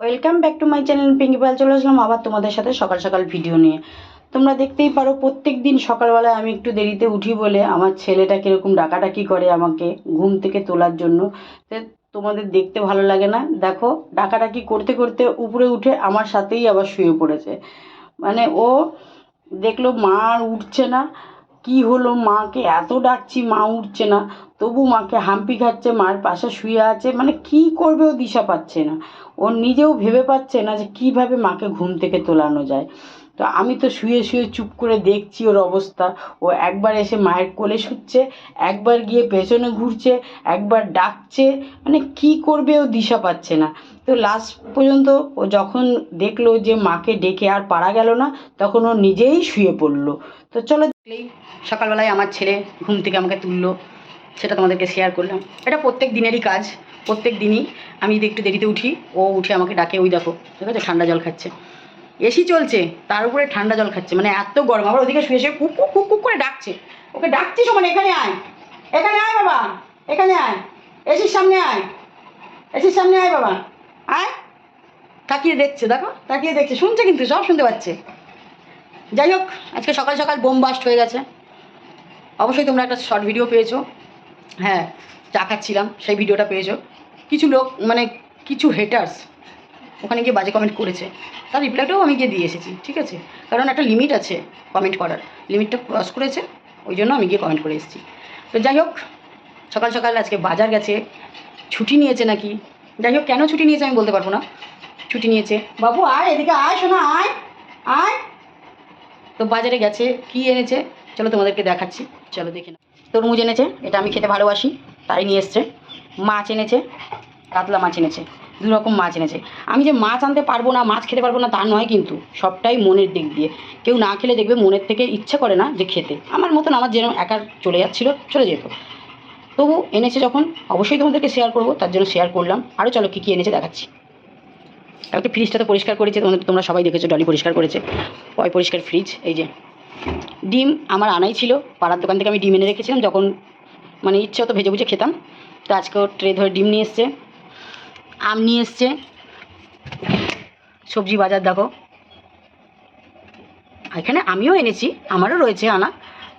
Welcome back to my channel Pinki Pal চলে আসলাম আবার তোমাদের সাথে সকাল সকাল ভিডিও নিয়ে। তোমরা দেখতেই পারো প্রত্যেক দিন সকালবেলায় আমি একটু দেরিতে উঠি বলে আমার ছেলেটা কীরকম ডাকাডাকি করে আমাকে ঘুম থেকে তোলার জন্য। তোমাদের দেখতে ভালো লাগে না? দেখো, ডাকাডাকি করতে করতে উপরে উঠে আমার সাথেই আবার শুয়ে পড়েছে। মানে ও দেখল মা আর উঠছে না। কি হলো মাকে? এত ডাকছি, মা উঠছে না। তবু মাকে হাম্পি খাচ্ছে, মার পাশে শুয়ে আছে। মানে কি করবে ও দিশা পাচ্ছে না। ও নিজেও ভেবে পাচ্ছে না যে কীভাবে মাকে ঘুম থেকে তোলানো যায়। তো আমি তো শুয়ে শুয়ে চুপ করে দেখছি ওর অবস্থা। ও একবার এসে মায়ের কোলে শুচ্ছে, একবার গিয়ে পেছনে ঘুরছে, একবার ডাকছে। মানে কি করবে ও দিশা পাচ্ছে না। তো লাস্ট পর্যন্ত ও যখন দেখল যে মাকে ডেকে আর পারা গেল না, তখন ও নিজেই শুয়ে পড়ল। তো চলো দেখলেই সকালবেলায় আমার ছেলে ঘুম থেকে আমাকে তুললো, সেটা তোমাদেরকে শেয়ার করলাম। এটা প্রত্যেক দিনেরই কাজ, প্রত্যেক দিনই। আমি যদি একটু দেরিতে উঠি, ও উঠে আমাকে ডাকে, ওই দেখো, ঠিক আছে? ঠান্ডা জল খাচ্ছে। এসি চলছে, তার উপরে ঠান্ডা জল খাচ্ছে মানে এত গরম। আবার ওদিকে শুয়ে শুয়ে কুক কুক কুক করে ডাকছে। ওকে ডাকছি সমান এখানে আয়। এখানে আয় বাবা, এখানে আয়। এসির সামনে আয়। এসির সামনে আয় বাবা। আয়। তাকিয়ে দেখছে, দেখো, তাকিয়ে দেখছে, শুনছে কিন্তু, সব শুনতে পাচ্ছে। যাই হোক, আজকে সকাল সকাল বোম বাস্ট হয়ে গেছে। অবশ্যই তোমরা একটা শর্ট ভিডিও পেয়েছ। হ্যাঁ চা খাচ্ছিলাম, সেই ভিডিওটা পেয়েছ। কিছু লোক মানে কিছু হেটার্স ওখানে গিয়ে বাজে কমেন্ট করেছে। তার রিপ্লাইটাও আমি গিয়ে দিয়ে এসেছি, ঠিক আছে? কারণ একটা লিমিট আছে কমেন্ট করার। লিমিটটা ক্রস করেছে, ওই জন্য আমি গিয়ে কমেন্ট করে এসেছি। তো যাই হোক, সকাল সকাল আজকে বাজার গেছে। ছুটি নিয়েছে নাকি? যাই হোক, কেন ছুটি নিয়েছে আমি বলতে পারব না। ছুটি নিয়েছে। বাবু, আয় এদিকে, আয় শোনা আয় আয়। তো বাজারে গেছে, কি এনেছে? চলো তোমাদেরকে দেখাচ্ছি। চলো দেখে না তরমুজ এনেছে, এটা আমি খেতে ভালোবাসি, তাই নিয়ে এসছে। মাছ এনেছে, কাতলা মাছ এনেছে দু রকম মাছ এনেছে। আমি যে মাছ আনতে পারব না, মাছ খেতে পারব না, তা নয় কিন্তু, সবটাই মনের দিক দিয়ে। কেউ না খেলে দেখবে মনের থেকে ইচ্ছে করে না যে খেতে। আমার মতন আমার যেন একার চলে যাচ্ছিল, চলে যেত। তবু এনেছে যখন অবশ্যই তোমাদেরকে শেয়ার করব, তার জন্য শেয়ার করলাম। আরও চলো কী কী এনেছে দেখাচ্ছি। কালকে ফ্রিজটা তো পরিষ্কার করেছে, তোমাদের তোমরা সবাই দেখেছ ডলি পরিষ্কার করেছে। পয় পরিষ্কার ফ্রিজ এই যে। ডিম আমার আনাই ছিল, পাড়ার দোকান থেকে আমি ডিম এনে রেখেছিলাম, যখন মানে ইচ্ছে হতো ভেজে ভুজে খেতাম। তো আজকেও ট্রে ধরে ডিম নিয়ে এসছে, আম নিয়ে এসছে। সবজি বাজার দেখো। এখানে আমিও এনেছি, আমারও রয়েছে আনা।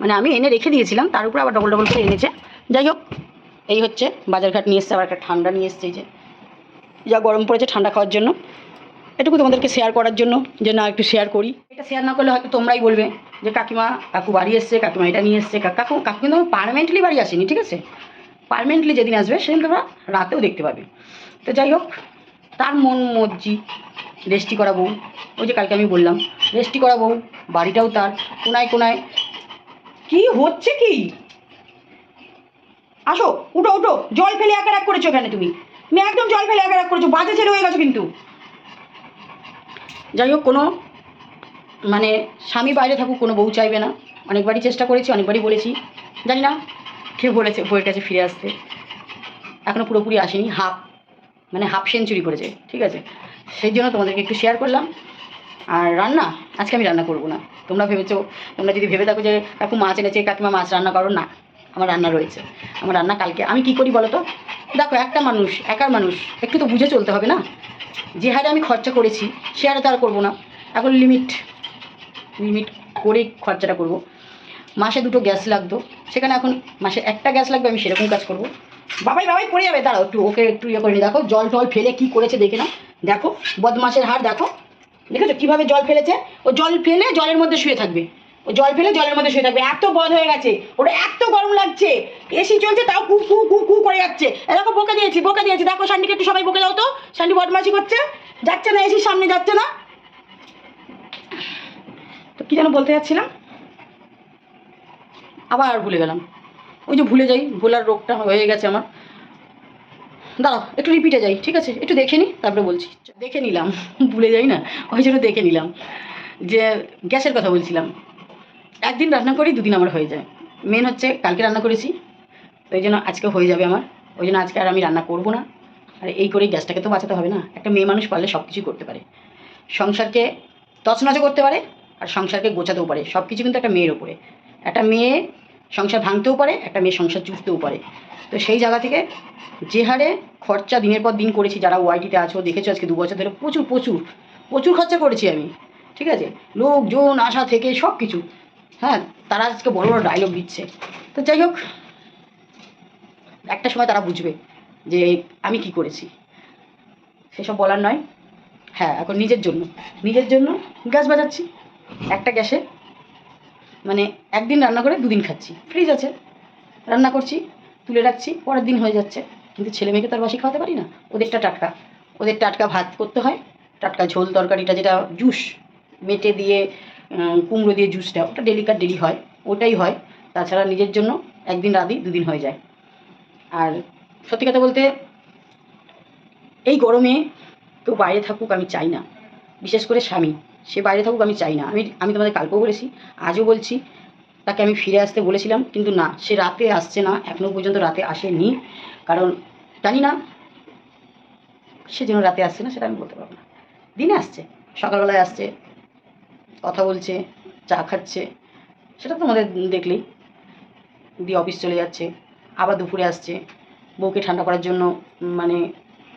মানে আমি এনে রেখে দিয়েছিলাম, তার উপরে আবার ডবল ডবল করে এনেছে। যাই হোক, এই হচ্ছে বাজারঘাট নিয়ে এসছে, আবার একটা ঠান্ডা নিয়ে এসছে যে। যা গরম পড়েছে ঠান্ডা খাওয়ার জন্য। এটুকু তোমাদেরকে শেয়ার করার জন্য যে না, একটু শেয়ার করি। এটা শেয়ার না করলে হয়তো তোমরাই বলবে যে কাকিমা, কাকু বাড়ি এসছে, কাকিমা এটা নিয়ে এসছে, কাকু কাকু কিন্তু আমার পারমানেন্টলি বাড়ি আসেনি, ঠিক আছে? পারমানেন্টলি যেদিন আসবে, সেদিন তোমরা রাতেও দেখতে পাবে। তো যাই হোক, তার মন মর্জি, রেস্টি করা বউ। ওই যে কালকে আমি বললাম, রেস্টি করা বউ, বাড়িটাও তার, কোনায় কোনায়। কি হচ্ছে কি? আসো, উঠো উঠো। জল ফেলে একা এক করেছ এখানে তুমি? তুমি একদম জল ফেলে একা এক করেছ, বাজে ছেলে হয়ে গেছো কিন্তু। যাই হোক, কোনো মানে স্বামী বাইরে থাকুক, কোনো বউ চাইবে না। অনেকবারই চেষ্টা করেছি, অনেকবারই বলেছি। জানি না কে বলেছে, বউয়ের কাছে ফিরে আসতে। এখনও পুরোপুরি আসেনি, হাফ মানে হাফ সেঞ্চুরি করেছে, ঠিক আছে? সেই জন্য তোমাদেরকে একটু শেয়ার করলাম। আর রান্না? আজকে আমি রান্না করব না। তোমরা ভেবেছো, তোমরা যদি ভেবে থাকো যে কাকু মাছ এনেছে, কাকিমা মাছ রান্না করো, না। আমার রান্না রয়েছে। আমার রান্না কালকে আমি কি করি বলো তো দেখো, একটা মানুষ, একার মানুষ, একটু তো বুঝে চলতে হবে না? যে হারে আমি খরচা করেছি, সে হারে তো আর করব না। এখন লিমিট লিমিট করেই খরচাটা করব। মাসে দুটো গ্যাস লাগতো। সেখানে এখন মাসে একটা গ্যাস লাগবে, আমি সেরকম কাজ করব। বাবাই বাবাই, পড়ে যাবে, দাঁড়াও একটু, ওকে একটু ইয়ে করে দেখো, জল টল ফেলে কি করেছে দেখে না দেখো বদমাসের হার দেখো। দেখেছ কীভাবে জল ফেলেছে? ও জল ফেলে জলের মধ্যে শুয়ে থাকবে। জল ফেলে জলের মধ্যে শুয়ে থাকবে। এত বদ হয়ে গেছে। ওটা এত গরম লাগছে। এসি চলছে, তাও কু কু কু কু করে যাচ্ছে। এরকম বকে দিয়েছি বকে দিয়েছি। দেখো, শান্তিকে একটু সবাই বকে দাও তো। শান্তি বদমাসি করছে। যাচ্ছে না এসির সামনে যাচ্ছে না। তো কী যেন বলতে যাচ্ছিলাম? আবার আর ভুলে গেলাম। ওই যে ভুলে যাই, ভোলার রোগটা হয়ে গেছে আমার। দাঁড়াও, একটু রিপিটে যাই, ঠিক আছে? একটু দেখে নিই তারপরে বলছি। দেখে নিলাম, ভুলে যাই না। ওই জন্য দেখে নিলাম। যে গ্যাসের কথা বলছিলাম। একদিন রান্না করি, দুদিন আমার হয়ে যায়। মেন হচ্ছে কালকে রান্না করেছি, তো ওই জন্য আজকে হয়ে যাবে আমার। ওই জন্য আজকে আর আমি রান্না করব না। আর এই করেই গ্যাসটাকে তো বাঁচাতে হবে না। একটা মেয়ে মানুষ পারলে সব কিছুই করতে পারে। সংসারকে তছনছ করতে পারে আর সংসারকে গোছাতেও পারে। সব কিছু কিন্তু একটা মেয়ের ওপরে। একটা মেয়ে সংসার ভাঙতেও পারে, একটা মেয়ে সংসার জুটতেও পারে। তো সেই জায়গা থেকে যে হারে খরচা দিনের পর দিন করেছি, যারা ওয়াইটিতে আছো, দেখেছ আজকে দু বছর ধরে, প্রচুর প্রচুর প্রচুর খরচা করেছি আমি। ঠিক আছে? লোকজন আসা থেকে সব কিছু হ্যাঁ তারা আজকে বড় বড় ডায়লগ দিচ্ছে। তো যাই হোক, একটা সময় তারা বুঝবে যে আমি কি করেছি। সেসব বলার নয়। হ্যাঁ এখন নিজের জন্য। নিজের জন্য গ্যাস বাজাচ্ছি। একটা গ্যাসে মানে একদিন রান্না করে দুদিন খাচ্ছি। ফ্রিজ আছে। রান্না করছি, তুলে রাখছি, পরের দিন হয়ে যাচ্ছে। কিন্তু ছেলে মেয়েকে তো আর বাসি খাওয়াতে পারি না। ওদেরটা টাটকা। ওদের টাটকা ভাত করতে হয়। টাটকা ঝোল, তরকারিটা, যেটা জুস মেটে দিয়ে কুমড়ো দিয়ে জুসটা ওটা ডেলিকার ডেলি হয়, ওটাই হয়। তাছাড়া নিজের জন্য একদিন রাঁধি দুদিন হয়ে যায়। আর সত্যি কথা বলতে, এই গরমে কেউ বাইরে থাকুক আমি চাই না। বিশেষ করে স্বামী, সে বাইরে থাকুক আমি চাই না। আমি আমি তোমাদের কালকেও বলেছি, আজও বলছি, তাকে আমি ফিরে আসতে বলেছিলাম, কিন্তু না, সে রাতে আসছে না এখনও পর্যন্ত রাতে আসেনি। কারণ জানি না সে যেন রাতে আসছে না, সেটা আমি বলতে পারব না। দিনে আসছে, সকালবেলায় আসছে কথা বলছে, চা খাচ্ছে, সেটা তোমাদের দেখলেই। দিয়ে অফিস চলে যাচ্ছে, আবার দুপুরে আসছে, বউকে ঠান্ডা করার জন্য মানে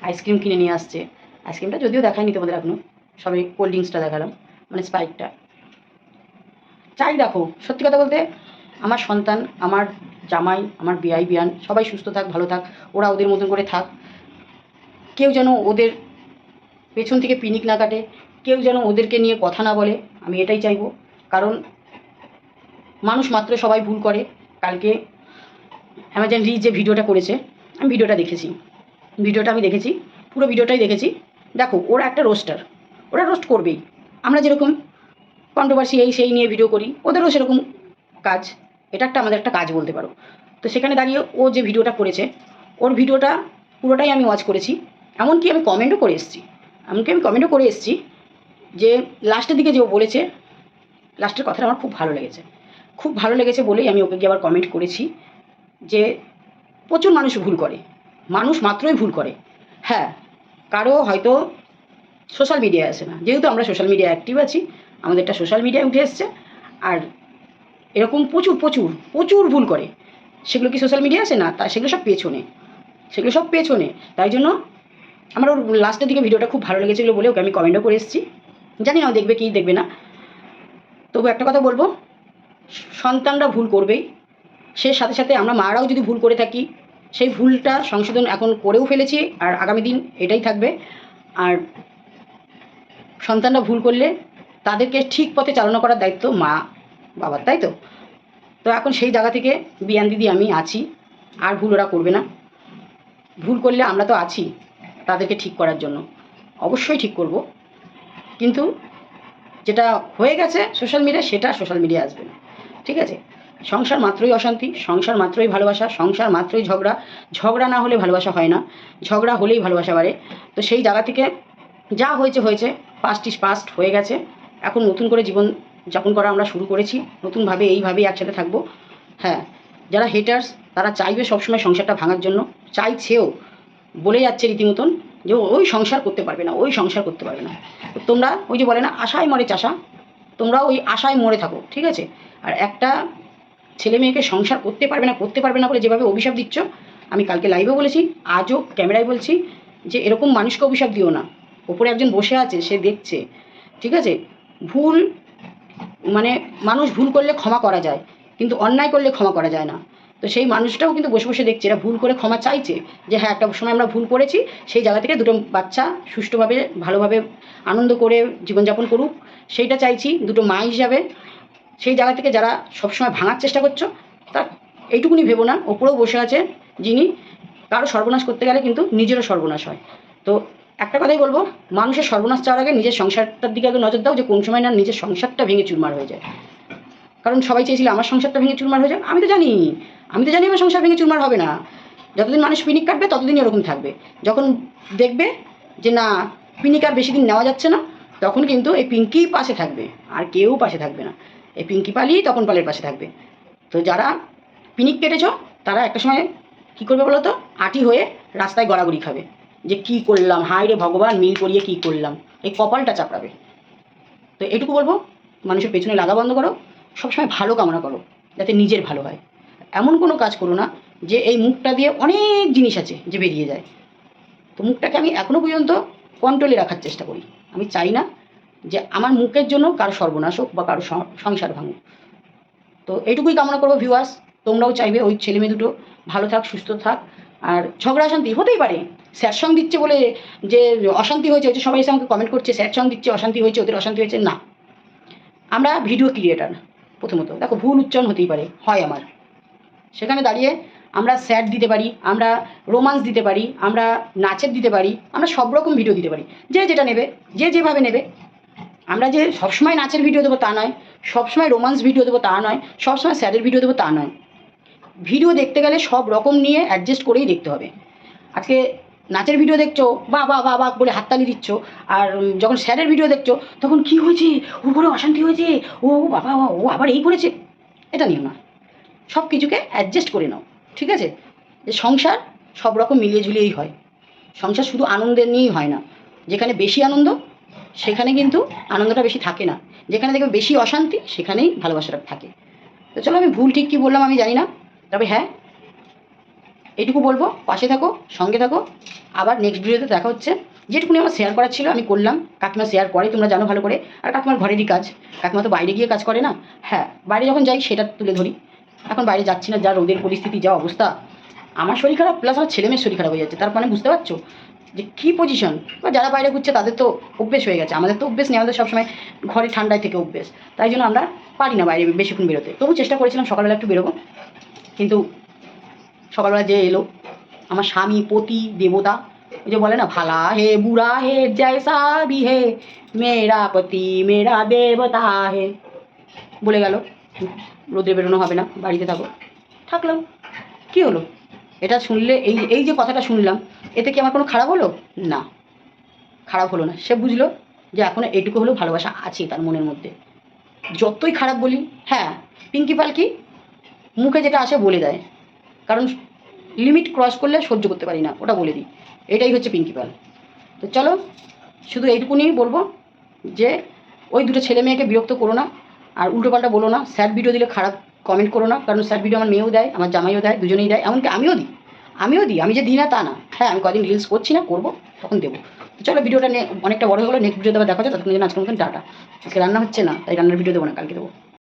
আইসক্রিম কিনে নিয়ে আসছে। আইসক্রিমটা যদিও দেখায়নি তোমাদের এখনও, সবে কোল্ড ড্রিঙ্কসটা দেখালাম মানে স্পাইকটা চাই দেখো, সত্যি কথা বলতে, আমার সন্তান, আমার জামাই, আমার বিয়াই, বিয়ান, সবাই সুস্থ থাক, ভালো থাক, ওরা ওদের মতন করে থাক। কেউ যেন ওদের পেছন থেকে পিনিক না কাটে, কেউ যেন ওদেরকে নিয়ে কথা না বলে আমি এটাই চাইব। কারণ মানুষ মাত্র সবাই ভুল করে। কালকে অ্যামাজন রিচ যে ভিডিওটা করেছে, আমি ভিডিওটা দেখেছি। ভিডিওটা আমি দেখেছি, পুরো ভিডিওটাই দেখেছি। দেখো, ওরা একটা রোস্টার ওরা রোস্ট করবেই। আমরা যেরকম কন্ট্রোভার্সি এই সেই নিয়ে ভিডিও করি, ওদেরও সেরকম কাজ। এটা একটা আমাদের একটা কাজ বলতে পারো। তো সেখানে দাঁড়িয়ে ও যে ভিডিওটা করেছে, ওর ভিডিওটা পুরোটাই আমি ওয়াচ করেছি। এমনকি আমি কমেন্টও করে এসেছি। এমনকি আমি কমেন্টও করে এসেছি যে লাস্টের দিকে যে ও বলেছে, লাস্টের কথাটা আমার খুব ভালো লেগেছে। খুব ভালো লেগেছে বলেই আমি ওকে গিয়ে আবার কমেন্ট করেছি যে প্রচুর মানুষ ভুল করে। মানুষ মাত্রই ভুল করে। হ্যাঁ কারও হয়তো সোশ্যাল মিডিয়ায় আসে না। যেহেতু আমরা সোশ্যাল মিডিয়ায় অ্যাক্টিভ আছি, আমাদেরটা সোশ্যাল মিডিয়ায় উঠে এসছে। আর এরকম প্রচুর প্রচুর প্রচুর ভুল করে। সেগুলো কি সোশ্যাল মিডিয়া আসে? না, তা সেগুলো সব পেছনে। সেগুলো সব পেছনে। তাই জন্য আমার ওর লাস্টের দিকে ভিডিওটা খুব ভালো লেগেছিলো বলে ওকে আমি কমেন্টও করে এসেছি। জানি না দেখবে কি দেখবে না। তবু একটা কথা বলব, সন্তানরা ভুল করবেই। সে সাথে সাথে আমরা মারাও যদি ভুল করে থাকি, সেই ভুলটা সংশোধন এখন করেও ফেলেছি আর আগামী দিন এটাই থাকবে। আর সন্তানরা ভুল করলে তাদেরকে ঠিক পথে চালনা করার দায়িত্ব মা, বাবার, তাই তো? তো এখন সেই জায়গা থেকে বিয়ান দিদি আমি আছি, আর ভুল ওরা করবে না। ভুল করলে আমরা তো আছি তাদেরকে ঠিক করার জন্য। অবশ্যই ঠিক করব। কিন্তু যেটা হয়ে গেছে সোশ্যাল মিডিয়া সেটা সোশ্যাল মিডিয়া আসবে না। ঠিক আছে? সংসার মাত্রই অশান্তি, সংসার মাত্রই ভালোবাসা, সংসার মাত্রই ঝগড়া। ঝগড়া না হলে ভালোবাসা হয় না। ঝগড়া হলেই ভালোবাসা বাড়ে। তো সেই জায়গা থেকে যা হয়েছে হয়েছে। পাস্ট ইস পাস্ট হয়ে গেছে। এখন নতুন করে জীবন যাপন করা আমরা শুরু করেছি। নতুনভাবে এইভাবেই একসাথে থাকব। হ্যাঁ যারা হেটার্স তারা চাইবে সবসময় সংসারটা ভাঙার জন্য। চাইছেও, বলে যাচ্ছে রীতিমতন। যে ওই সংসার করতে পারবে না, ওই সংসার করতে পারবে না। তোমরা ওই যে বলে না, আশায় মরে চাষা। তোমরা ওই আশায় মরে থাকো, ঠিক আছে? আর একটা ছেলে মেয়েকে সংসার করতে পারবে না, করতে পারবে না বলে যেভাবে অভিশাপ দিচ্ছ, আমি কালকে লাইভেও বলেছি, আজও ক্যামেরায় বলছি যে এরকম মানুষকে অভিশাপ দিও না। ওপরে একজন বসে আছে, সে দেখছে, ঠিক আছে? ভুল মানে মানুষ ভুল করলে ক্ষমা করা যায়, কিন্তু অন্যায় করলে ক্ষমা করা যায় না। তো সেই মানুষটাও কিন্তু বসে বসে দেখছে, এরা ভুল করে ক্ষমা চাইছে যে হ্যাঁ একটা সময় আমরা ভুল করেছি, সেই জায়গা থেকে দুটো বাচ্চা সুষ্ঠুভাবে, ভালোভাবে আনন্দ করে জীবনযাপন করুক, সেইটা চাইছি, দুটো মা হিসাবে। সেই জায়গা থেকে যারা সবসময় ভাঙার চেষ্টা করছ তার এইটুকুনি ভেবো না, ওপরেও বসে আছে যিনি, কারও সর্বনাশ করতে গেলে কিন্তু নিজেরও সর্বনাশ হয়। তো একটা কথাই বলব, মানুষের সর্বনাশ চাওয়ার আগে নিজের সংসারটার দিকে আগে নজর দাও যে কোন সময় না নিজের সংসারটা ভেঙে চুরমার হয়ে যায়। কারণ সবাই চেয়েছিল আমার সংসারটা ভেঙে চুরমার হয়ে যাক। আমি তো জানি, আমি তো জানি আমার সংসার ভেঙে চুরমার হবে না। যতদিন মানুষ পিনিক কাটবে ততদিন এরকম থাকবে। যখন দেখবে যে না, পিনিক আর বেশি দিন নেওয়া যাচ্ছে না, তখন কিন্তু এই পিঙ্কি পাশে থাকবে। আর কেউ পাশে থাকবে না। এই পিঙ্কি পালি তখন পালের পাশে থাকবে। তো যারা পিনিক কেটেছো, তারা একটা সময় কী করবে বলো তো? আটি হয়ে রাস্তায় গড়াগড়ি খাবে। যে কি করলাম? হায় রে ভগবান, মিল করিয়ে কি করলাম? এই কপালটা চাপড়াবে। তো এটুকু বলব, মানুষের পেছনে লাগা বন্ধ করো। সবসময় ভালো কামনা করো, যাতে নিজের ভালো হয়। এমন কোনো কাজ করো না যে এই মুখটা দিয়ে অনেক জিনিস আছে যে বেরিয়ে যায়। তো মুখটাকে আমি এখনও পর্যন্ত কন্ট্রোলে রাখার চেষ্টা করি। আমি চাই না যে আমার মুখের জন্য কারও সর্বনাশ হোক বা কারও সংসার ভাঙুক। তো এইটুকুই কামনা করব ভিউয়ার্স তোমরাও চাইবে ওই ছেলে মেয়ে দুটো ভালো থাক, সুস্থ থাক। আর ঝগড়া শান্তি হতেই পারে। স্যার সং দিচ্ছে বলে যে অশান্তি হয়েছে হচ্ছে সবাই এসে আমাকে কমেন্ট করছে স্যার সং দিচ্ছে, অশান্তি হয়েছে, ওদের অশান্তি হয়েছে, না। আমরা ভিডিও ক্রিয়েটার প্রথমত। দেখো, ভুল উচ্চারণ হতেই পারে, হয় আমার। সেখানে দাঁড়িয়ে আমরা স্যাড দিতে পারি, আমরা রোমান্স দিতে পারি, আমরা নাচের দিতে পারি, আমরা সব রকম ভিডিও দিতে পারি। যে যেটা নেবে, যে যেভাবে নেবে। আমরা যে সবসময় নাচের ভিডিও দেবো তা নয়, সবসময় রোমান্স ভিডিও দেবো তা নয়, সবসময় স্যাডের ভিডিও দেবো তা নয়। ভিডিও দেখতে গেলে সব রকম নিয়ে অ্যাডজাস্ট করেই দেখতে হবে। আজকে নাচের ভিডিও দেখছ, বা বা বা বা বলে হাততালি দিচ্ছ, আর যখন স্যারের ভিডিও দেখছ, তখন কি হয়েছে? ওর করে অশান্তি হয়েছে। ও বাবা, ও আবার এই করেছে। এটা নিও না সব কিছুকে অ্যাডজাস্ট করে নাও, ঠিক আছে? যে সংসার সব রকম মিলিয়ে ঝুলিয়েই হয়। সংসার শুধু আনন্দের নিয়েই হয় না। যেখানে বেশি আনন্দ, সেখানে কিন্তু আনন্দটা বেশি থাকে না। যেখানে দেখবে বেশি অশান্তি, সেখানেই ভালোবাসাটা থাকে। তো চলো আমি ভুল ঠিক কী বললাম আমি জানি না। তবে হ্যাঁ এইটুকু বলব, পাশে থাকো, সঙ্গে থাকো। আবার নেক্সট ভিডিওতে দেখা হচ্ছে। যেটুকুনি আমার শেয়ার করার ছিল, আমি করলাম। কাকিমা শেয়ার করে, তোমরা জানো ভালো করে। আর কাকিমার ঘরেরই কাজ। কাকিমা তো বাইরে গিয়ে কাজ করে না? হ্যাঁ বাইরে যখন যাই, সেটা তুলে ধরি। এখন বাইরে যাচ্ছি না, যা রোদের পরিস্থিতি, যা অবস্থা। আমার শরীর খারাপ প্লাস আমার ছেলে মেয়ের শরীর খারাপ হয়ে যাচ্ছে। তার মানে বুঝতে পারছ? যে কী পজিশন বা যারা বাইরে ঘুরছে, তাদের তো অভ্যেস হয়ে গেছে। আমাদের তো অভ্যেস নেই, আমাদের সবসময় ঘরে ঠান্ডায় থেকে অভ্যেস। তাই জন্য আমরা পারি না বাইরে বেশিক্ষণ বেরোতে। তবু চেষ্টা করেছিলাম সকালবেলা একটু বেরোবো। কিন্তু সকালবেলা যে এলো, আমার স্বামী পতি দেবতা, ওই যে বলে না, ভালা হে, বুড়া হে জয়সা ভি হে, মেরা পতি, মেরা দেবতা হে। বলে গেল রোদে বেরোনো হবে না, বাড়িতে থাকো। থাকলাম। কি হলো? এটা শুনলে, এই এই যে কথাটা শুনলাম, এতে কি আমার কোনো খারাপ হলো? না, খারাপ হলো না। সে বুঝলো যে এখনও এটুকু হলেও ভালোবাসা আছে তার মনের মধ্যে। যতই খারাপ বলি হ্যাঁ পিঙ্কি পালকি মুখে যেটা আসে বলে দেয়। কারণ লিমিট ক্রস করলে সহ্য করতে পারি না, ওটা বলে দিই। এটাই হচ্ছে পিঙ্কি পাল তো চলো, শুধু এইটুকুনি বলব যে, ওই দুটো ছেলে মেয়েকে বিরক্ত করো না, আর উল্টোপাল্টা বলো না স্যাড ভিডিও দিলে খারাপ কমেন্ট করো না, কারণ স্যাড ভিডিও আমার মেয়েও দেয়, আমার জামাইও দেয়, দুজনেই দেয়, এমনকি আমিও দিই। আমিও দিই, আমি যে দিই না তা না। হ্যাঁ আমি কদিন রিলস করছি না, করব, তখন দেবো। তো চলো ভিডিওটা অনেকটা বড় হয়ে গেলো নেক্সট ভিডিও আবার দেখা যায় ততক্ষণ জন্য আজকের মতন টাটা। আজকে রান্না হচ্ছে না, তাই রান্নার ভিডিও দেবো না, কালকে দেবো।